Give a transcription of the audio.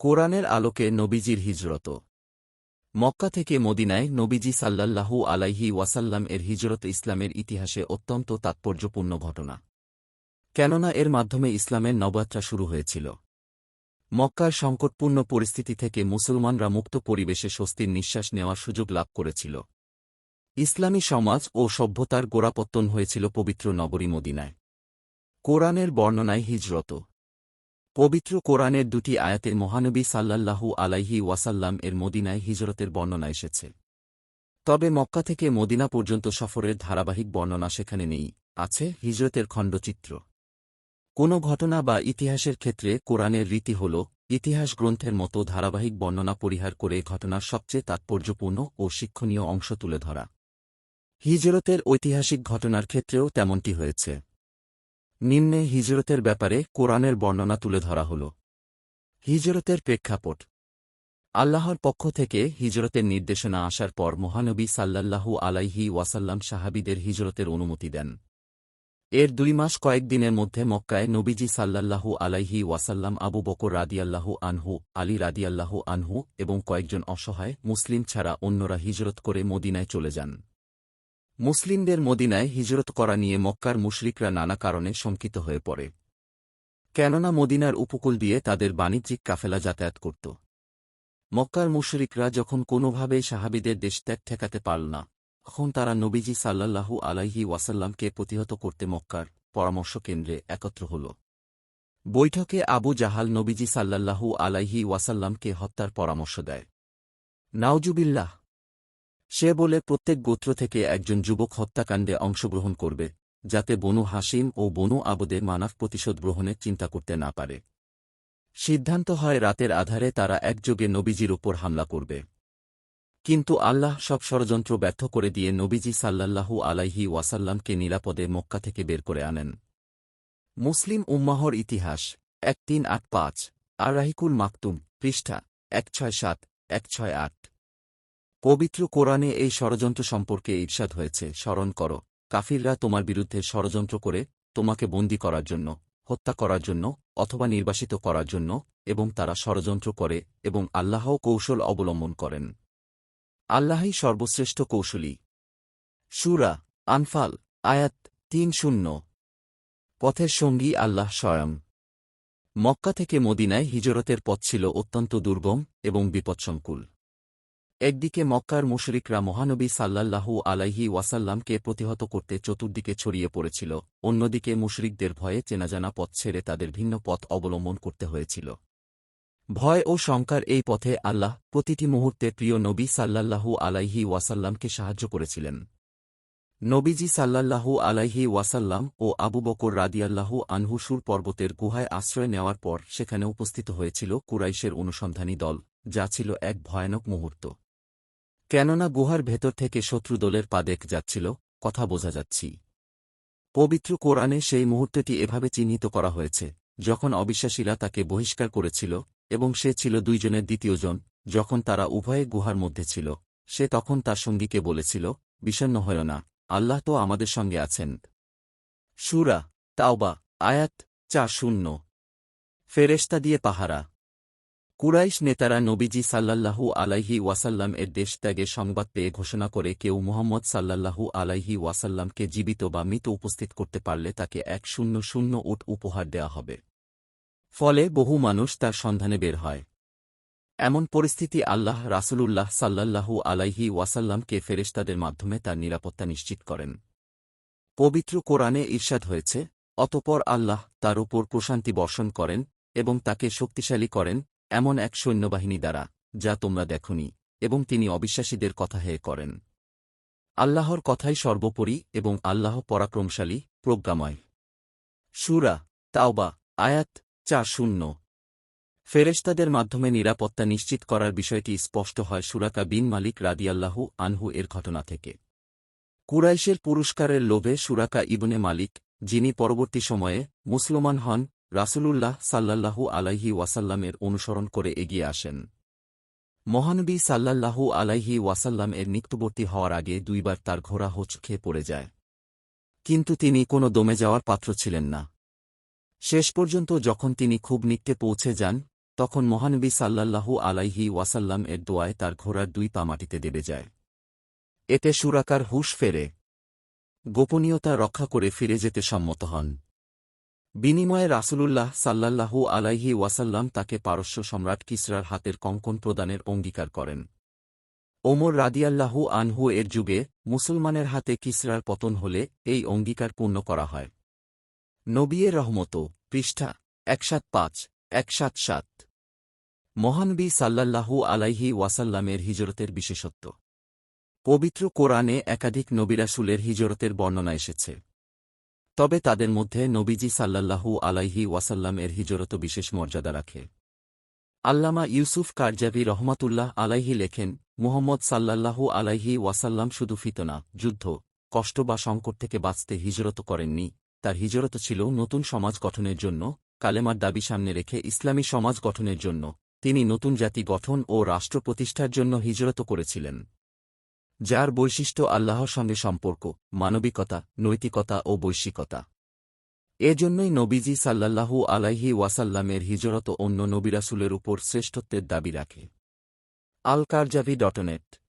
কোরআনের আলোকে নবীজির হিজরত। মক্কা থেকে মদিনায় নবীজি সাল্লাল্লাহু আলাইহি ওয়াসাল্লাম এর হিজরত ইসলামের ইতিহাসে অত্যন্ত তাৎপর্যপূর্ণ ঘটনা। কেননা এর মাধ্যমে ইসলামের নবযাত্রা শুরু হয়েছিল। মক্কার সংকটপূর্ণ পরিস্থিতি থেকে মুসলমানরা মুক্ত পরিবেশে স্বস্তির নিঃশ্বাস নেওয়ার সুযোগ লাভ করেছিল। ইসলামী সমাজ ও সভ্যতার গোড়াপত্তন হয়েছিল পবিত্র নগরী মদিনায়। কোরআনের বর্ণনায় হিজরত। পবিত্র কোরআনের দুটি আয়াতে মহানবী সাল্লাল্লাহু আলাইহি ওয়াসাল্লাম এর মদিনায় হিজরতের বর্ণনা এসেছে। তবে মক্কা থেকে মদিনা পর্যন্ত সফরের ধারাবাহিক বর্ণনা সেখানে নেই, আছে হিজরতের খণ্ডচিত্র। কোনো ঘটনা বা ইতিহাসের ক্ষেত্রে কোরআনের রীতি হল, ইতিহাস গ্রন্থের মতো ধারাবাহিক বর্ণনা পরিহার করে ঘটনার সবচেয়ে তাৎপর্যপূর্ণ ও শিক্ষণীয় অংশ তুলে ধরা। হিজরতের ঐতিহাসিক ঘটনার ক্ষেত্রেও তেমনটি হয়েছে। নিম্নে হিজরতের ব্যাপারে কোরআনের বর্ণনা তুলে ধরা হল। হিজরতের প্রেক্ষাপট। আল্লাহর পক্ষ থেকে হিজরতের নির্দেশনা আসার পর মহানবী সাল্লাল্লাহু আলাইহি ওয়াসাল্লাম সাহাবিদের হিজরতের অনুমতি দেন। এর দুই মাস কয়েকদিনের মধ্যে মক্কায় নবীজি সাল্লাল্লাহু আলাইহি ওয়াসাল্লাম আবু বকর রাদিয়াল্লাহু আনহু, আলী রাদিয়াল্লাহু আনহু এবং কয়েকজন অসহায় মুসলিম ছাড়া অন্যরা হিজরত করে মদিনায় চলে যান। মুসলিমদের মদিনায় হিজরত করা নিয়ে মক্কার মুশরিকরা নানা কারণে শঙ্কিত হয়ে পড়ে। কেননা মদিনার উপকূল দিয়ে তাদের বাণিজ্যিক কাফেলা যাতায়াত করত। মক্কার মুশরিকরা যখন কোনোভাবেই সাহাবিদের দেশত্যাগ ঠেকাতে পারল না, তখন তারা নবীজি সাল্লাল্লাহু আলাইহি ওয়াসাল্লামকে প্রতিহত করতে মক্কার পরামর্শ কেন্দ্রে একত্র হল। বৈঠকে আবু জাহাল নবীজি সাল্লাল্লাহু আলাইহি ওয়াসাল্লামকে হত্যার পরামর্শ দেয়। নাওজুবিল্লাহ সে বলে, প্রত্যেক গোত্র থেকে একজন যুবক হত্যাকাণ্ডে অংশগ্রহণ করবে, যাতে বনু হাসিম ও বনু আবদে মানাফ প্রতিশোধ গ্রহণের চিন্তা করতে না পারে। সিদ্ধান্ত হয়, রাতের আধারে তারা একযোগে নবীজির উপর হামলা করবে। কিন্তু আল্লাহ সব ষড়যন্ত্র ব্যর্থ করে দিয়ে নবীজি সাল্লাল্লাহু আলাইহি ওয়াসাল্লামকে নিরাপদে মক্কা থেকে বের করে আনেন। মুসলিম উম্মাহর ইতিহাস, এক তিন আট পাঁচ আর রাহিকুল মাকতুম, পৃষ্ঠা, এক ছয় সাত, এক ছয় আট। পবিত্র কোরআনে এই ষড়যন্ত্র সম্পর্কে ঈর্ষাদ হয়েছে, স্মরণ কর। কাফিররা তোমার বিরুদ্ধে ষড়যন্ত্র করে তোমাকে বন্দী করার জন্য, হত্যা করার জন্য অথবা নির্বাসিত করার জন্য এবং তারা ষড়যন্ত্র করে এবং আল্লাহ কৌশল অবলম্বন করেন। আল্লাহই সর্বশ্রেষ্ঠ কৌশলী। সুরা আনফাল, আয়াত তিন শূন্য। পথের সঙ্গী আল্লাহ স্বয়ং। মক্কা থেকে মদিনায় হিজরতের পথ ছিল অত্যন্ত দুর্গম এবং বিপৎসংকুল একদিকে মক্কার মুশরিকরা মহানবী সাল্লাল্লাহু আলাইহি ওয়াসাল্লামকে প্রতিহত করতে চতুর্দিকে ছড়িয়ে পড়েছিল, অন্যদিকে মুশরিকদের ভয়ে চেনাজানা পথ ছেড়ে তাদের ভিন্ন পথ অবলম্বন করতে হয়েছিল। ভয় ও শঙ্কার এই পথে আল্লাহ প্রতিটি মুহূর্তে প্রিয় নবী সাল্লাল্লাহু আলাইহি ওয়াসাল্লামকে সাহায্য করেছিলেন। নবীজি সাল্লাল্লাহু আলাইহি ওয়াসাল্লাম ও আবু বকর রাদিয়াল্লাহু আনহুসুর পর্বতের গুহায় আশ্রয় নেওয়ার পর সেখানে উপস্থিত হয়েছিল কুরাইশের অনুসন্ধানী দল, যা ছিল এক ভয়ানক মুহূর্ত। কেননা গুহার ভেতর থেকে শত্রু দলের পা দেখ যাচ্ছিল, কথা বোঝা যাচ্ছি। পবিত্র কোরআনে সেই মুহূর্তটি এভাবে চিহ্নিত করা হয়েছে, যখন অবিশ্বাসীরা তাকে বহিষ্কার করেছিল এবং সে ছিল দুইজনের দ্বিতীয়জন যখন তারা উভয়ে গুহার মধ্যে ছিল, সে তখন তার সঙ্গীকে বলেছিল বিষণ্ন হয় না, আল্লাহ তো আমাদের সঙ্গে আছেন। সুরা তাওবা, আয়াত চা শূন্য। ফেরেস্তা দিয়ে পাহারা। কুরাইশ নেতারা নবীজি সাল্লাল্লাহু আলাইহি ওয়াসাল্লাম এর দেশত্যাগের সংবাদ পেয়ে ঘোষণা করে কেউ মোহাম্মদ সাল্লাল্লাহু আলাইহি ওয়াসাল্লামকে জীবিত বা মৃত উপস্থিত করতে পারলে তাকে এক শূন্য শূন্য উট উপহার দেওয়া হবে। ফলে বহু মানুষ তার সন্ধানে বের হয়। এমন পরিস্থিতি আল্লাহ রাসূলুল্লাহ সাল্লাল্লাহু আলাইহি ওয়াসাল্লামকে ফেরেশতাদের মাধ্যমে তার নিরাপত্তা নিশ্চিত করেন। পবিত্র কোরআনে ঈর্ষাদ হয়েছে, অতপর আল্লাহ তার উপর প্রশান্তি বর্ষণ করেন এবং তাকে শক্তিশালী করেন এমন এক সৈন্যবাহিনী দ্বারা, যা তোমরা দেখনি, এবং তিনি অবিশ্বাসীদের কথা হেয় করেন। আল্লাহর কথাই সর্বোপরি এবং আল্লাহ পরাক্রমশালী, প্রজ্ঞাময়। সুরা তাওবা, আয়াত চার শূন্য। ফেরেশতাদের মাধ্যমে নিরাপত্তা নিশ্চিত করার বিষয়টি স্পষ্ট হয় সুরাকা বিন মালিক রাদিয়াল্লাহু আনহু এর ঘটনা থেকে। কুরাইশের পুরস্কারের লোভে সুরাকা ইবনে মালিক, যিনি পরবর্তী সময়ে মুসলমান হন রাসূলুল্লাহ সাল্লাল্লাহু আলাইহি ওয়াসাল্লামের অনুসরণ করে এগিয়ে আসেন। মহানবী সাল্লাল্লাহু আলাইহি ওয়াসাল্লাম এর মৃত্যুবর্তী হওয়ার আগে দুইবার তার ঘোড়া হোঁচ খেয়ে পড়ে যায়। কিন্তু তিনি কোনো দমে যাওয়ার পাত্র ছিলেন না। শেষ পর্যন্ত যখন তিনি খুব নিত্যে পৌঁছে যান, তখন মহানবী সাল্লাল্লাহু আলাইহি ওয়াসাল্লাম এর দোয়ায় তার ঘোড়ার দুই পা মাটিতে দেবে যায়। এতে সুরাকার হুশ ফেরে। গোপনীয়তা রক্ষা করে ফিরে যেতে সম্মত হন। বিনিময়ে রাসূলুল্লাহ সাল্লাল্লাহু আলাইহি ওয়াসাল্লাম তাকে পারস্য সম্রাট কিসরার হাতের কঙ্কন প্রদানের অঙ্গীকার করেন। ওমর রাদিয়াল্লাহু আনহু এর যুগে মুসলমানের হাতে কিসরার পতন হলে এই অঙ্গীকার পূর্ণ করা হয়। নবিয়ে রহমত, পৃষ্ঠা একসাত পাঁচ, একসাত সাত। মহানবী সাল্লাল্লাহু আলাইহি ওয়াসাল্লামের হিজরতের বিশেষত্ব। পবিত্র কোরআনে একাধিক নবিরাসুলের হিজরতের বর্ণনা এসেছে। তবে তাদের মধ্যে নবীজি সাল্লাল্লাহু আলাইহি ওয়াসাল্লাম এর হিজরত বিশেষ মর্যাদা রাখে। আল্লামা ইউসুফ কারজাবি রহমাতুল্লাহ আলাইহি লেখেন, মুহম্মদ সাল্লাল্লাহু আলাইহি ওয়াসাল্লাম শুধু ফিতনা, যুদ্ধ, কষ্ট বা সংকট থেকে বাঁচতে হিজরত করেননি। তার হিজরত ছিল নতুন সমাজ গঠনের জন্য, কালেমার দাবি সামনে রেখে ইসলামী সমাজ গঠনের জন্য। তিনি নতুন জাতি গঠন ও রাষ্ট্র প্রতিষ্ঠার জন্য হিজরত করেছিলেন। যার বৈশিষ্ট্য আল্লাহর সঙ্গে সম্পর্ক, মানবিকতা, নৈতিকতা ও বৈশ্বিকতা। এজন্যই নবীজি সাল্লাল্লাহু আলাইহি ওয়াসাল্লামের হিজরত অন্য নবিরাসুলের উপর শ্রেষ্ঠত্বের দাবি রাখে। আল কারজাভি ডট নেট